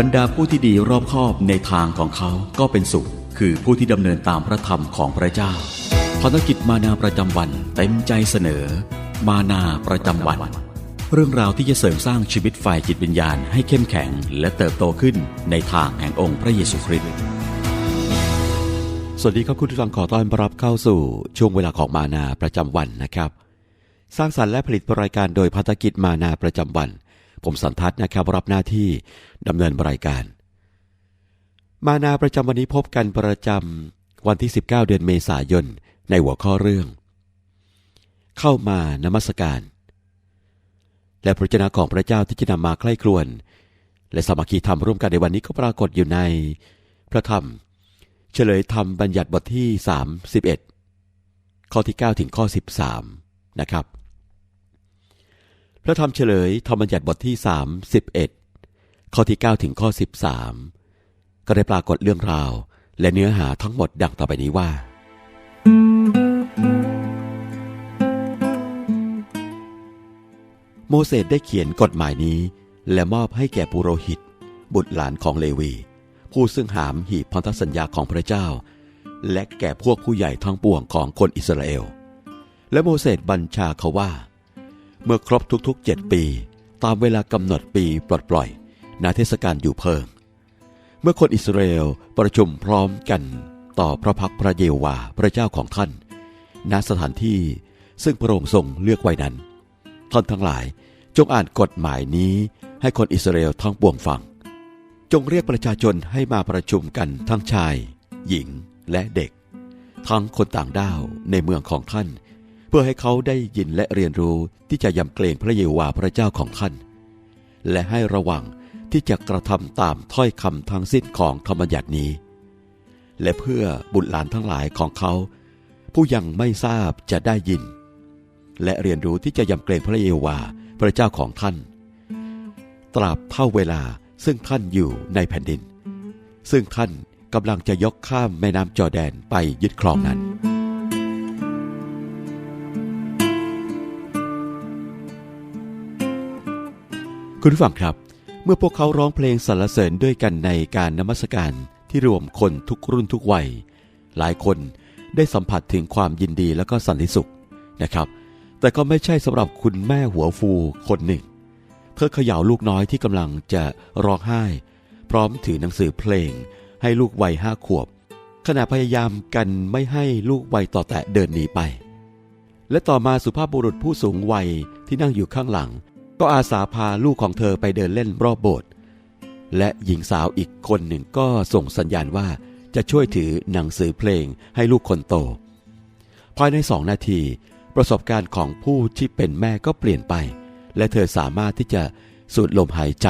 บรรดาผู้ที่ดีรอบคอบในทางของเขาก็เป็นสุข คือผู้ที่ดำเนินตามพระธรรมของพระเจ้าภารกิจมานาประจำวันเต็มใจเสนอ มานาประจำวัน เรื่องราวที่จะเสริมสร้างชีวิตฝ่ายจิตวิญญาณให้เข้มแข็ง และเติบโตขึ้นในทางแห่งองค์พระเยซูคริสต์สวัสดีครับคุณผู้ฟังขอต้อนรับเข้าสู่ช่วงเวลาของมานาประจำวันนะครับ สร้างสรรค์และผลิตรายการโดยพัฒกิจมานาประจำวัน ผมสันทัศน์นะครับรับหน้าที่ดำเนินรายการ มานาประจำวันนี้พบกันประจำวันที่ 19 เดือนเมษายน ในหัวข้อเรื่อง เข้ามานมัสการ และพระเจ้าของพระเจ้าที่จะนำมาใกล้ครวน และสามัคคีธรรมร่วมกันในวันนี้ก็ปรากฏอยู่ใน พระธรรม เฉลยธรรมบัญญัติบทที่ 31 ข้อที่ 9 ถึงข้อ 13 นะครับ พระธรรมเฉลยธรรมบัญญัติบทที่31ข้อที่9ถึงข้อ13ก็ได้ปรากฏเรื่องราว และเนื้อหาทั้งหมดดังต่อไปนี้ว่า โมเสสได้เขียนกฎหมายนี้ และมอบให้แก่ปุโรหิต บุตรหลานของเลวี ผู้ซึ่งหามหีบพันธสัญญาของพระเจ้า และแก่พวกผู้ใหญ่ทั้งปวงของคนอิสราเอล และโมเสสบัญชาเขาว่า เมื่อครบทุกๆเจ็ดปี ตามเวลากำหนดปีปลดปล่อยนาเทศกาลอยู่เพิงเมื่อคนอิสราเอลประชุมพร้อมกันต่อพระพักพระเยวาพระเจ้าของท่าน ณสถานที่ซึ่งพระองค์ทรงเลือกไว้นั้น ท่านทั้งหลายจงอ่านกฎหมายนี้ให้คนอิสราเอลทั้งปวงฟัง จงเรียกประชาชนให้มาประชุมกันทั้งชาย หญิงและเด็ก ทั้งคนต่างด้าวในเมืองของท่าน พื่อให้เขาได้ยินและเรียนรู้ที่จะยำเกรงพระเยโฮวาห์พระเจ้าของท่าน และให้ระวังที่จะกระทำตามถ้อยคำทั้งสิ้นของธรรมบัญญัตินี้ และเพื่อบุตรหลานทั้งหลายของเขา ผู้ยังไม่ทราบจะได้ยิน และเรียนรู้ที่จะยำเกรงพระเยโฮวาห์พระเจ้าของท่าน ตราบเท่าเวลาซึ่งท่านอยู่ในแผ่นดิน ซึ่งท่านกำลังจะยกข้ามแม่น้ำจอแดนไปยึดครองนั้น คุณผู้ฟังครับ เมื่อพวกเขาร้องเพลงสรรเสริญด้วยกันในการนมัสการที่รวมคนทุกรุ่นทุกวัย หลายคนได้สัมผัสถึงความยินดีและก็สันติสุขนะครับ แต่ก็ไม่ใช่สำหรับคุณแม่หัวฟูคนหนึ่ง เธอเขย่าลูกน้อยที่กำลังจะร้องไห้ พร้อมถือหนังสือเพลง ให้ลูกวัยห้าขวบขณะพยายามกันไม่ให้ลูกวัยต่อแตะเดินหนีไป และต่อมาสุภาพบุรุษผู้สูงวัยที่นั่งอยู่ข้างหลัง ก็อาสาพาลูกของเธอไปเดินเล่นรอบโบสถ์และหญิงสาวอีกคนหนึ่งก็ส่งสัญญาณว่าจะช่วยถือหนังสือเพลงให้ลูกคนโต ภายในสองนาที ประสบการณ์ของผู้ที่เป็นแม่ก็เปลี่ยนไป และเธอสามารถที่จะสูดลมหายใจ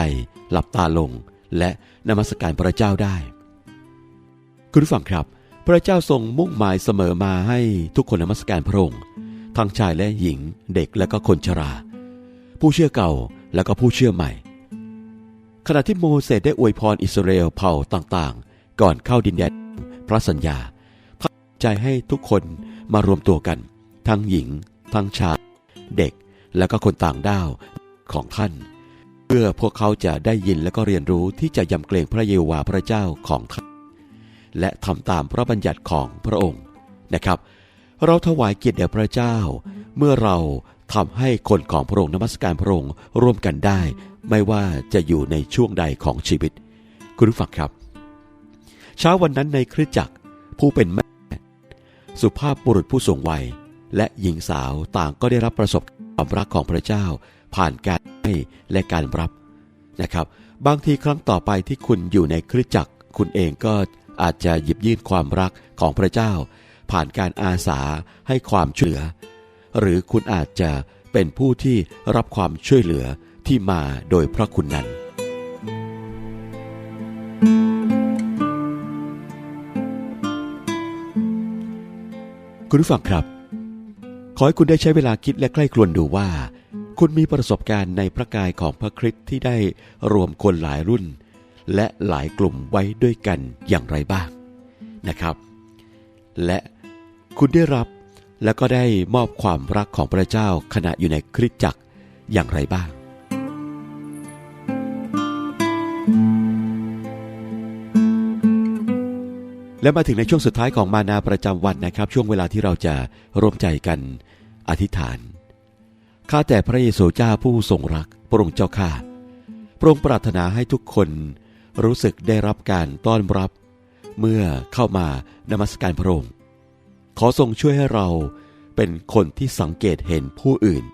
หลับตาลง และนมัสการพระเจ้าได้ คุณผู้ฟังครับ พระเจ้าทรงมุ่งหมายเสมอมาให้ทุกคนนมัสการพระองค์ทั้งชายและหญิงเด็กและก็คนชรา ผู้เชื่อเก่าและก็ผู้เชื่อใหม่ ขณะที่โมเสสได้อวยพรอิสราเอลเผ่าต่างๆ ก่อนเข้าดินแดนพระสัญญาพระใจให้ทุกคนมารวมตัวกัน ทั้งหญิง ทั้งชายเด็กและก็คนต่างด้าวของท่าน เพื่อพวกเขาจะได้ยินและก็เรียนรู้ที่จะยำเกรงพระเยโฮวาห์พระเจ้าของท่านและทำตามพระบัญญัติของพระองค์นะครับ เราถวายเกียรติแด่พระเจ้า เมื่อเรา ทำให้คนของพระองค์นมัสการพระองค์ร่วมกันได้ ไม่ว่าจะอยู่ในช่วงใดของชีวิต คุณผู้ฟังครับ เช้าวันนั้นในคริสตจักรผู้เป็นแม่ สุภาพบุรุษผู้สูงวัย และหญิงสาวต่างก็ได้รับประสบความรักของพระเจ้า ผ่านการให้และการรับนะครับ บางทีครั้งต่อไปที่คุณอยู่ในคริสตจักร คุณเองก็อาจจะหยิบยื่นความรักของพระเจ้า ผ่านการอาสาให้ความช่วยเหลือ หรือคุณอาจจะเป็นผู้ที่รับความช่วยเหลือที่มาโดยพระคุณนั้น คุณผู้ฟังครับ ขอให้คุณได้ใช้เวลาคิดและใกล้ครวญดูว่า คุณมีประสบการณ์ในพระกายของพระคริสต์ที่ได้รวมคนหลายรุ่น และหลายกลุ่มไว้ด้วยกันอย่างไรบ้างนะครับ และคุณได้รับ และก็ได้มอบความรักของพระเจ้าขณะอยู่ในคริสตจักรอย่างไรบ้าง และมาถึงในช่วงสุดท้ายของมานาประจำวันนะครับ ช่วงเวลาที่เราจะร่วมใจกันอธิษฐาน ข้าแต่พระเยซูเจ้าผู้ทรงรักพระองค์เจ้าข้าพระองค์ปรารถนาให้ทุกคนรู้สึกได้รับการต้อนรับ เมื่อเข้ามานมัสการพระองค์ ขอทรงช่วยให้เราเป็นคนที่สังเกตเห็นผู้อื่น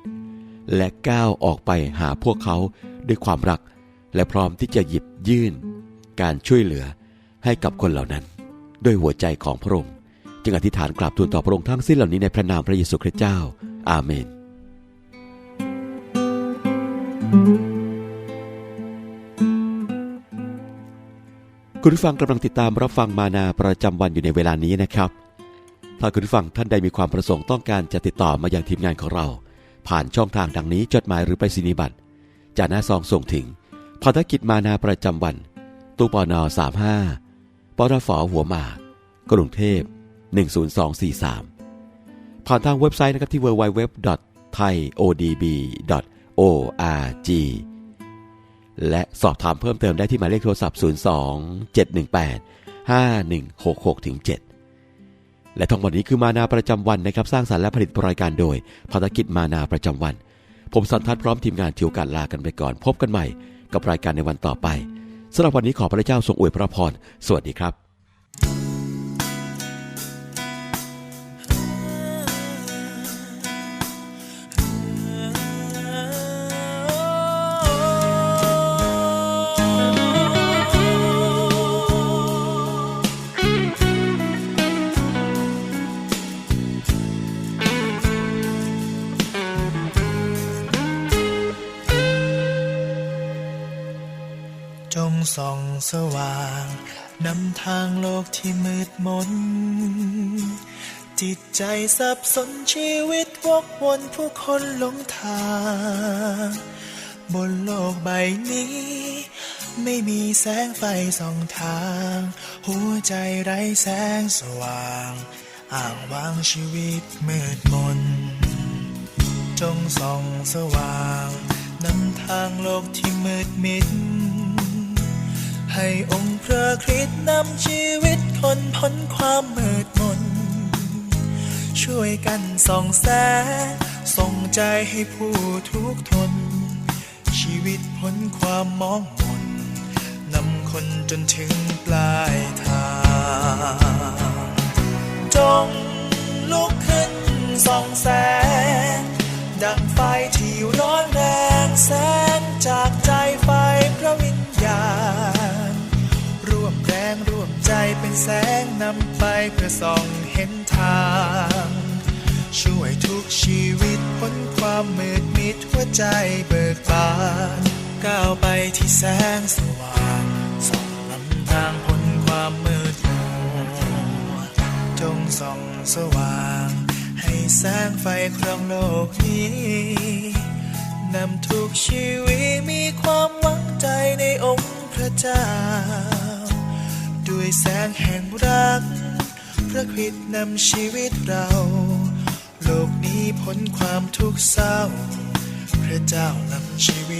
และก้าวออกไปหาพวกเขาด้วยความรัก และพร้อมที่จะหยิบยื่น การช่วยเหลือให้กับคนเหล่านั้น ด้วยหัวใจของพระองค์จึงอธิษฐานกราบทูลต่อพระองค์ทั้งสิ้นเหล่านี้ในพระนามพระเยซูคริสต์เจ้า อาเมน คุณผู้ฟังกำลังติดตามรับฟังมานาประจำวันอยู่ในเวลานี้นะครับ ถ้าคุณผู้ฟังท่านใดมีความประสงค์ต้องการจะติดต่อมาอยังทีมงานของเรา ผ่านช่องทางดังนี้จดหมายหรือไปรษณียบัตรจากหน้าซองส่งถึงภารกิจมานาประจำวัน ตู้ปอนอ35ปตฟหัวหมากกรุงเทพ 10243 ผ่านทางเว็บไซต์นะครับที่ www.thaiodb.org และสอบถามเพิ่มเติมได้ที่หมายเลขโทรศัพท์ 02 718 5166ถึง7 และทั้งหมดนี้คือมานาประจำวันนะครับสร้างสรรค์และผลิตรายการโดยภารกิจมานาประจำวัน ผมสันทัดพร้อมทีมงานทิวการลากันไปก่อนพบกันใหม่ กับรายการในวันต่อไปสำหรับวันนี้ขอพระเจ้าทรงอวยพระพรสวัสดีครับ ส่องสว่างนำทางโลกที่มืดมน จิตใจสับสนชีวิตวกวนผู้คนหลงทาง บนโลกใบนี้ ไม่มีแสงไฟส่องทาง หัวใจไร้แสงสว่างอ่างวางชีวิตมืดมน จงส่องสว่างนำทางโลกที่มืดมิด ให้องค์พระคริสต์นำชีวิตคนพ้นความมืดมน ช่วยกันส่องแสงส่งใจให้ผู้ทุกข์ทน ชีวิตพ้นความมองมนนำคนจนถึงปลายทาง จงลุกขึ้นส่องแสงดังไฟที่ร้อน งนำไปเพื่อส่องเห็นทาง ช่วยทุกชีวิตพ้นความมืดมิดหัวใจเบิกบานก้าวไปที่แสงสว่างส่องนำทางพ้นความมืดมัวจงส่องสว่าง ให้แสงไฟครองโลกนี้นำทุกชีวิตมีความหวังใจในองค์พระเจ้า ด้วยแสงแห่งรัก พระคริสต์นำชีวิตเรา โลกนี้พ้นความทุกข์เศร้า พระเจ้านำชีวิต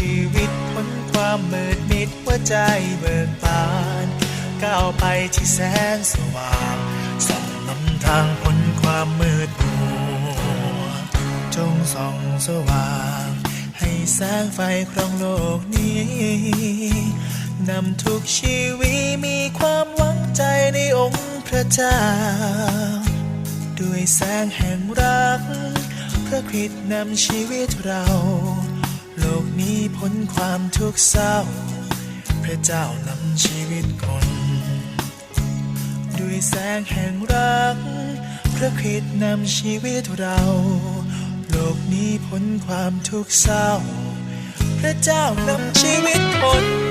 ชีวิตพ้นความมืดมิดหัวใจเบิกบานก้าวไปที่แสงสว่างส่องนำทางพ้นความมืดมัวจงส่องสว่าง ให้แสงไฟครองโลกนี้นำทุกชีวิตมีความหวังใจในองค์พระเจ้า ด้วยแสงแห่งรัก พระคริสต์นำชีวิตเรา โลกนี้พ้นความทุกข์เศร้า พระเจ้านำชีวิตคน ด้วยแสงแห่งรัก พระคริสต์นำชีวิตเรา โลกนี้พ้นความทุกข์เศร้า พระเจ้านำชีวิตคน